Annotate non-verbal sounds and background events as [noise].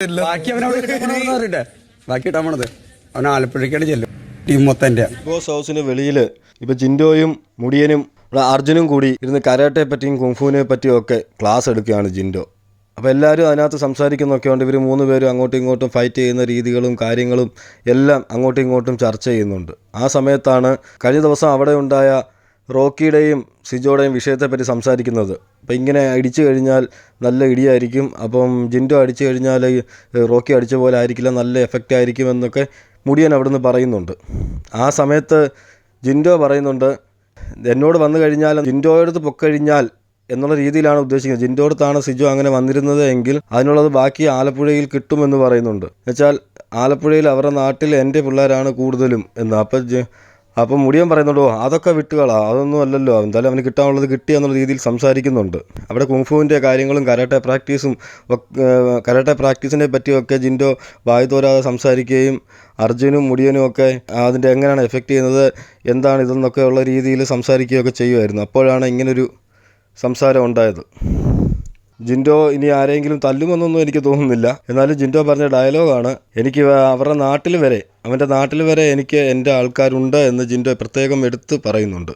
ബാക്കി അവനവിടെ [laughs] ബാക്കി ഇട്ടാൻ പോണത്. അവൻ ആലപ്പുഴയ്ക്കാണ് ചെല്ലും. ടീം മൊത്തം ബിഗ് ബോസ് ഹൗസിന് വെളിയിൽ ഇപ്പൊ ജിൻഡോയും മുടിയനും ഇവിടെ അർജുനും കൂടി ഇരുന്ന് കരാട്ടെ പറ്റിയും കുംഫുവിനെ പറ്റിയും ഒക്കെ ക്ലാസ് എടുക്കുകയാണ് ജിൻഡോ. അപ്പോൾ എല്ലാവരും അതിനകത്ത് സംസാരിക്കുന്നൊക്കെ ഉണ്ട്. ഇവർ മൂന്ന് പേരും അങ്ങോട്ടും ഇങ്ങോട്ടും ഫൈറ്റ് ചെയ്യുന്ന രീതികളും കാര്യങ്ങളും എല്ലാം അങ്ങോട്ടും ഇങ്ങോട്ടും ചർച്ച ചെയ്യുന്നുണ്ട്. ആ സമയത്താണ് കഴിഞ്ഞ ദിവസം അവിടെ ഉണ്ടായ റോക്കിയുടെയും സിജോയുടെയും വിഷയത്തെപ്പറ്റി സംസാരിക്കുന്നത്. അപ്പം ഇങ്ങനെ അടിച്ചു കഴിഞ്ഞാൽ നല്ല ഇടിയായിരിക്കും. അപ്പം ജിൻഡോ അടിച്ചു കഴിഞ്ഞാൽ റോക്കി അടിച്ച പോലെ ആയിരിക്കില്ല നല്ല എഫക്റ്റ് ആയിരിക്കും എന്നൊക്കെ മുടിയൻ അവിടുന്ന് പറയുന്നുണ്ട്. ആ സമയത്ത് ജിൻഡോ പറയുന്നുണ്ട് എന്നോട് വന്നു കഴിഞ്ഞാൽ ജിൻഡോയുടെ പൊക്കഴിഞ്ഞാൽ എന്നുള്ള രീതിയിലാണ് ഉദ്ദേശിക്കുന്നത്. ജിൻഡോ അടുത്താണ് സിജോ അങ്ങനെ വന്നിരുന്നത് എങ്കിൽ അതിനുള്ളത് ബാക്കി ആലപ്പുഴയിൽ കിട്ടുമെന്ന് പറയുന്നുണ്ട്. എന്നുവെച്ചാൽ ആലപ്പുഴയിൽ അവരുടെ നാട്ടിൽ എന്റെ പിള്ളേരാണ് കൂടുതലും എന്ന്. അപ്പം അപ്പം മുടിയൻ പറയുന്നുണ്ടോ അതൊക്കെ വിട്ടുകളാ അതൊന്നും അല്ലല്ലോ എന്തായാലും അവന് കിട്ടാനുള്ളത് കിട്ടി എന്നുള്ള രീതിയിൽ സംസാരിക്കുന്നുണ്ട്. അവിടെ കുങ്ഫുവിന്റെ കാര്യങ്ങളും കരാട്ടെ പ്രാക്ടീസും കരാട്ടെ പ്രാക്ടീസിനെ പറ്റിയൊക്കെ ജിൻഡോ വായു തോരാതെ സംസാരിക്കുകയും അർജുനും മുടിയനും ഒക്കെ അതിന്റെ എങ്ങനെയാണ് എഫക്റ്റ് ചെയ്യുന്നത് എന്താണ് ഇതെന്നൊക്കെ ഉള്ള രീതിയിൽ സംസാരിക്കുകയൊക്കെ ചെയ്യുമായിരുന്നു. അപ്പോഴാണ് ഇങ്ങനൊരു സംസാരം ഉണ്ടായത്. ജിൻഡോ ഇനി ആരെങ്കിലും തല്ലുമെന്നൊന്നും എനിക്ക് തോന്നുന്നില്ല. എന്നാലും ജിൻഡോ പറഞ്ഞ ഡയലോഗാണ്. എനിക്ക് അവരുടെ നാട്ടിൽ വരെ അവന്റെ നാട്ടിൽ വരെ എനിക്ക് എന്റെ ആൾക്കാരുണ്ട് എന്ന് ജിൻഡോ പ്രത്യേകം എടുത്ത് പറയുന്നുണ്ട്.